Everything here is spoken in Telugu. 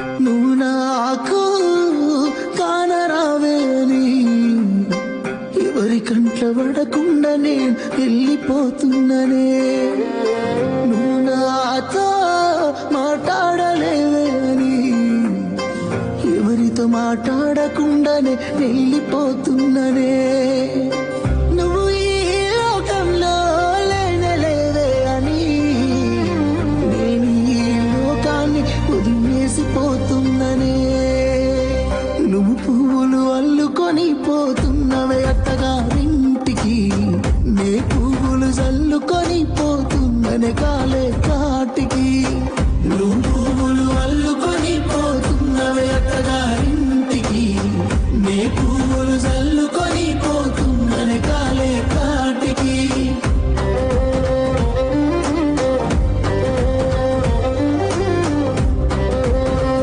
నువ్వు నాకు కానరావేని. ఎవరి కంట్ల పడకుండా నేను వెళ్ళిపోతున్ననే. నువ్వు నాతో మాట్లాడలేవేని. ఎవరితో మాట్లాడకుండానే వెళ్ళిపోతున్ననే. పువ్వులు అల్లుకొని పోతున్నవే అత్తగారింటికి. నే పువ్వులు చల్లుకొని పోతున్ననే కాలే కాటికి.